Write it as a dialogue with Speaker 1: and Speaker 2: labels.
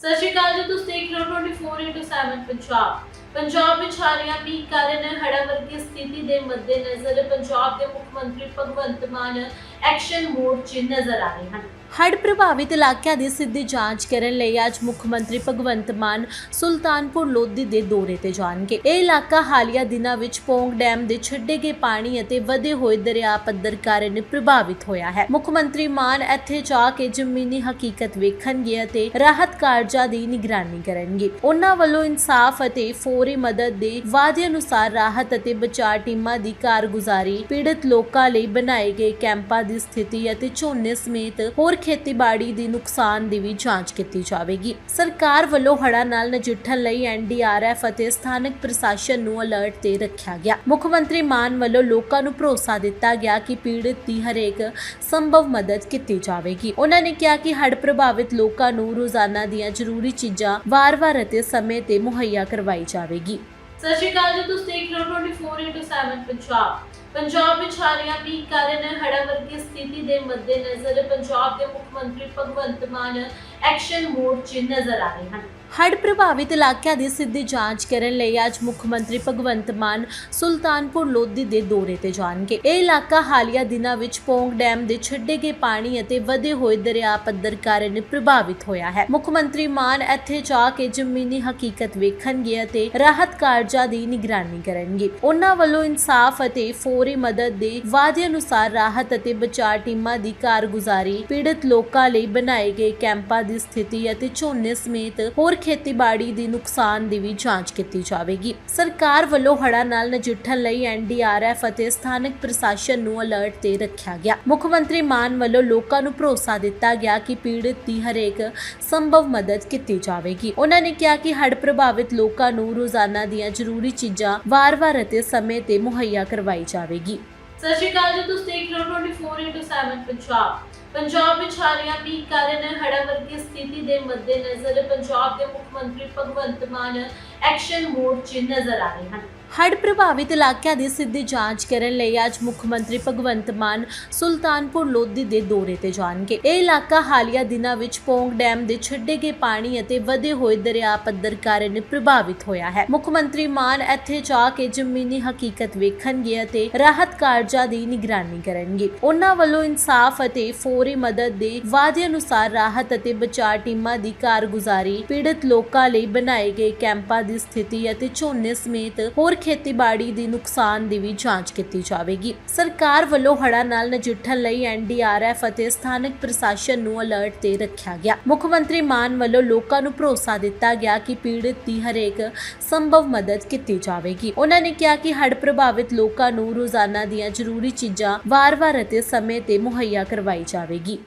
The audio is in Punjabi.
Speaker 1: ਸਤਿ ਸ਼੍ਰੀ ਅਕਾਲ ਜੀ, ਤੁਸੀਂ ਦੇਖ ਰਹੇ ਹੋ 24x7 ਪੰਜਾਬ। ਪੰਜਾਬ ਵਿੱਚ ਹਾਲੀਆ ਮੀਂਹ ਕਾਰਨ ਹੜ੍ਹਾਂ ਵਰਗੀ ਸਥਿਤੀ ਦੇ ਮੱਦੇਨਜ਼ਰ ਪੰਜਾਬ ਦੇ ਮੁੱਖ ਮੰਤਰੀ ਭਗਵੰਤ ਮਾਨ ਐਕਸ਼ਨ ਮੋਡ 'ਚ ਨਜ਼ਰ ਆ ਰਹੇ ਹਨ। ਹੜ੍ਹ ਪ੍ਰਭਾਵਿਤ ਇਲਾਕਿਆਂ ਦੀ ਸਿੱਧੀ ਜਾਂਚ ਕਰਨ ਲਈ ਅੱਜ ਮੁੱਖ ਮੰਤਰੀ ਭਗਵੰਤ ਮਾਨ ਸੁਲਤਾਨਪੁਰ ਲੋਧੀ ਦੇ ਦੌਰੇ ਤੇ ਜਾਣਗੇ। ਇਹ ਇਲਾਕਾ ਹਾਲੀਆ ਦਿਨਾਂ ਵਿੱਚ ਪੌਂਗ ਡੈਮ ਦੇ ਛੱਡੇ ਗਏ ਪਾਣੀ ਅਤੇ ਵਧੇ ਹੋਏ ਦਰਿਆ ਪੱਧਰ ਕਾਰਨ ਪ੍ਰਭਾਵਿਤ ਹੋਇਆ ਹੈ। ਮੁੱਖ ਮੰਤਰੀ ਮਾਨ ਇੱਥੇ ਜਾ ਕੇ ਜ਼ਮੀਨੀ ਹਕੀਕਤ ਵੇਖਣਗੇ ਅਤੇ ਰਾਹਤ ਕਾਰਜਾਂ ਦੀ ਨਿਗਰਾਨੀ ਕਰਨਗੇ। ਉਹਨਾਂ ਵੱਲੋਂ ਇਨਸਾਫ ਅਤੇ ਫੌਰੀ ਮਦਦ ਦੇ ਵਾਅਦੇ ਅਨੁਸਾਰ ਰਾਹਤ ਅਤੇ ਬਚਾਅ ਟੀਮਾਂ ਦੀ ਕਾਰਗੁਜ਼ਾਰੀ ਪੀੜਤ ਲੋਕਾਂ ਲਈ ਬਣਾਏ ਗਏ ਕੈਂਪਾਂ ਦੀ ਸਥਿਤੀ ਅਤੇ ਝੋਨੇ ਸਮੇਤ ਹੋਰ ਖੇਤੀਬਾੜੀ ਦੀ ਨੁਕਸਾਨ ਦੀ ਵੀ ਜਾਂਚ ਕੀਤੀ ਜਾਵੇਗੀ। ਸਰਕਾਰ ਵੱਲੋਂ ਹੜ੍ਹਾਂ ਨਾਲ ਨਜਿੱਠਣ ਲਈ ਐਨਡੀਆਰਐਫ ਅਤੇ ਸਥਾਨਕ ਪ੍ਰਸ਼ਾਸਨ ਨੂੰ ਅਲਰਟ ਤੇ ਰੱਖਿਆ ਗਿਆ। ਮੁੱਖ ਮੰਤਰੀ ਮਾਨ ਵੱਲੋਂ ਲੋਕਾਂ ਨੂੰ ਭਰੋਸਾ ਦਿੱਤਾ ਗਿਆ ਕਿ ਪੀੜਤ ਦੀ ਹਰੇਕ ਸੰਭਵ ਮਦਦ ਕੀਤੀ ਜਾਵੇਗੀ। ਉਹਨਾਂ ਨੇ ਕਿਹਾ ਕਿ ਹੜ੍ਹ ਪ੍ਰਭਾਵਿਤ ਲੋਕਾਂ ਨੂੰ ਰੋਜ਼ਾਨਾ ਦੀਆਂ ਜ਼ਰੂਰੀ ਚੀਜ਼ਾਂ ਵਾਰ-ਵਾਰ ਅਤੇ ਸਮੇਂ ਤੇ ਮੁਹੱਈਆ ਕਰਵਾਈ ਜਾਵੇਗੀ। ਸਤਿ ਸ਼੍ਰੀ ਅਕਾਲ ਜੀ, ਤੁਸੀਂ ਦੇਖ ਰਹੇ ਹੋ 24x7 ਪੰਜਾਬ। ਪੰਜਾਬ ਵਿੱਚ ਹਾਲੀਆ ਮੀਂਹ ਕਾਰਨ ਹੜ੍ਹਾਂ ਵਰਗੀ ਸਥਿਤੀ ਦੇ ਮੱਦੇਨਜ਼ਰ ਪੰਜਾਬ ਦੇ ਮੁੱਖ ਮੰਤਰੀ ਭਗਵੰਤ ਮਾਨ ਐਕਸ਼ਨ ਮੋਡ 'ਚ ਨਜ਼ਰ ਆ ਰਹੇ ਹਨ। ਹੜ੍ਹ ਪ੍ਰਭਾਵਿਤ ਇਲਾਕਿਆਂ ਦੀ ਸਿੱਧੀ ਜਾਂਚ ਕਰਨ ਲਈ ਅੱਜ ਮੁੱਖ ਮੰਤਰੀ ਭਗਵੰਤ ਮਾਨ ਸੁਲਤਾਨਪੁਰ ਲੋਧੀ ਦੇ ਦੌਰੇ ਤੇ ਜਾਣਗੇ। ਇਹ ਇਲਾਕਾ ਹਾਲੀਆ ਦਿਨਾਂ ਵਿੱਚ ਪੌਂਗ ਡੈਮ ਦੇ ਛੱਡੇ ਗਏ ਪਾਣੀ ਅਤੇ ਵਧੇ ਹੋਏ ਦਰਿਆ ਪੱਧਰ ਕਾਰਨ ਪ੍ਰਭਾਵਿਤ ਹੋਇਆ ਹੈ। ਮੁੱਖ ਮੰਤਰੀ ਮਾਨ ਇੱਥੇ ਜਾ ਕੇ ਜ਼ਮੀਨੀ ਹਕੀਕਤ ਵੇਖਣਗੇ ਅਤੇ ਰਾਹਤ ਕਾਰਜਾਂ ਦੀ ਨਿਗਰਾਨੀ ਕਰਨਗੇ। ਉਹਨਾਂ ਵੱਲੋਂ ਇਨਸਾਫ ਅਤੇ ਫੌਰੀ ਮਦਦ ਦੇ ਵਾਅਦੇ ਅਨੁਸਾਰ ਰਾਹਤ ਅਤੇ ਬਚਾਅ ਟੀਮਾਂ ਦੀ ਕਾਰਗੁਜ਼ਾਰੀ ਪੀੜਤ ਲੋਕਾਂ ਲਈ ਬਣਾਏ ਗਏ ਕੈਂਪਾਂ ਦੀ ਸਥਿਤੀ ਅਤੇ ਝੋਨੇ ਸਮੇਤ ਹੋਰ ਖੇਤੀਬਾੜੀ ਦੀ ਨੁਕਸਾਨ ਦੀ ਵੀ ਜਾਂਚ ਕੀਤੀ ਜਾਵੇਗੀ। ਸਰਕਾਰ ਵੱਲੋਂ ਹੜ੍ਹਾਂ ਨਾਲ ਨਜਿੱਠਣ ਲਈ ਐਨਡੀਆਰਐਫ ਅਤੇ ਸਥਾਨਕ ਪ੍ਰਸ਼ਾਸਨ ਨੂੰ ਅਲਰਟ ਤੇ ਰੱਖਿਆ ਗਿਆ। ਮੁੱਖ ਮੰਤਰੀ ਮਾਨ ਵੱਲੋਂ ਲੋਕਾਂ ਨੂੰ ਭਰੋਸਾ ਦਿੱਤਾ ਗਿਆ ਕਿ ਪੀੜਤ ਦੀ ਹਰੇਕ ਸੰਭਵ ਮਦਦ ਕੀਤੀ ਜਾਵੇਗੀ। ਉਹਨਾਂ ਨੇ ਕਿਹਾ ਕਿ ਹੜ੍ਹ ਪ੍ਰਭਾਵਿਤ ਲੋਕਾਂ ਨੂੰ ਰੋਜ਼ਾਨਾ ਦੀਆਂ ਜ਼ਰੂਰੀ ਚੀਜ਼ਾਂ ਵਾਰ-ਵਾਰ ਅਤੇ ਸਮੇਂ ਤੇ ਮੁਹੱਈਆ ਕਰਵਾਈ ਜਾਵੇਗੀ। ਸਤਿ ਸ਼੍ਰੀ ਅਕਾਲ ਜੀ, ਤੁਸੀਂ ਦੇਖ ਰਹੇ ਹੋ 24x7 ਪੰਜਾਬ। ਪੰਜਾਬ ਵਿੱਚ ਹਾਲੀਆ ਮੀਂਹ ਕਾਰਨ ਹੜ੍ਹਾਂ ਵਰਗੀ ਸਥਿਤੀ ਦੇ ਮੱਦੇਨਜ਼ਰ ਪੰਜਾਬ ਦੇ ਮੁੱਖ ਮੰਤਰੀ ਭਗਵੰਤ ਮਾਨ ਐਕਸ਼ਨ ਮੋਡ 'ਚ ਨਜ਼ਰ ਆ ਰਹੇ ਹਨ। ਹੜ੍ਹ ਪ੍ਰਭਾਵਿਤ ਇਲਾਕਿਆਂ ਦੀ ਸਿੱਧੀ ਜਾਂਚ ਕਰਨ ਲਈ ਅੱਜ ਮੁੱਖ ਮੰਤਰੀ ਭਗਵੰਤ ਮਾਨ ਸੁਲਤਾਨਪੁਰ ਲੋਧੀ ਦੇ ਦੌਰੇ ਤੇ ਜਾਣਗੇ। ਇਹ ਇਲਾਕਾ ਹਾਲੀਆ ਦਿਨਾਂ ਵਿੱਚ ਪੌਂਗ ਡੈਮ ਦੇ ਛੱਡੇ ਗਏ ਪਾਣੀ ਅਤੇ ਵਧੇ ਹੋਏ ਦਰਿਆ ਪੱਧਰ ਕਾਰਨ ਪ੍ਰਭਾਵਿਤ ਹੋਇਆ ਹੈ। ਮੁੱਖ ਮੰਤਰੀ ਮਾਨ ਇੱਥੇ ਜਾ ਕੇ ਜ਼ਮੀਨੀ ਹਕੀਕਤ ਵੇਖਣਗੇ ਅਤੇ ਰਾਹਤ ਕਾਰਜਾਂ ਦੀ ਨਿਗਰਾਨੀ ਕਰਨਗੇ। ਉਹਨਾਂ ਵੱਲੋਂ ਇਨਸਾਫ ਅਤੇ ਫੌਰੀ ਮਦਦ ਦੇ ਵਾਅਦੇ ਅਨੁਸਾਰ ਰਾਹਤ ਅਤੇ ਬਚਾਅ ਟੀਮਾਂ ਦੀ ਕਾਰਗੁਜ਼ਾਰੀ ਪੀੜਤ ਲੋਕਾਂ ਲਈ ਬਣਾਏ ਗਏ ਕੈਂਪਾਂ ਦੀ ਸਥਿਤੀ ਅਤੇ ਝੋਨੇ ਸਮੇਤ ਹੋਰ ਖੇਤੀਬਾੜੀ ਦੀ ਨੁਕਸਾਨ ਦੀ ਵੀ ਜਾਂਚ ਕੀਤੀ ਜਾਵੇਗੀ। ਸਰਕਾਰ ਵੱਲੋਂ ਹੜ੍ਹਾਂ ਨਾਲ ਨਜਿੱਠਣ ਲਈ ਐਨਡੀਆਰਐਫ ਅਤੇ ਸਥਾਨਕ ਪ੍ਰਸ਼ਾਸਨ ਨੂੰ ਅਲਰਟ ਤੇ ਰੱਖਿਆ ਗਿਆ। ਮੁੱਖ ਮੰਤਰੀ ਮਾਨ ਵੱਲੋਂ ਲੋਕਾਂ ਨੂੰ ਭਰੋਸਾ ਦਿੱਤਾ ਗਿਆ ਕਿ ਪੀੜਤ ਦੀ ਹਰੇਕ ਸੰਭਵ ਮਦਦ ਕੀਤੀ ਜਾਵੇਗੀ। ਉਹਨਾਂ ਨੇ ਕਿਹਾ ਕਿ ਹੜ੍ਹ ਪ੍ਰਭਾਵਿਤ ਲੋਕਾਂ ਨੂੰ ਰੋਜ਼ਾਨਾ ਦੀਆਂ ਜ਼ਰੂਰੀ ਚੀਜ਼ਾਂ ਵਾਰ-ਵਾਰ ਅਤੇ ਸਮੇਂ ਤੇ ਮੁਹੱਈਆ ਕਰਵਾਈ ਜਾਵੇਗੀ।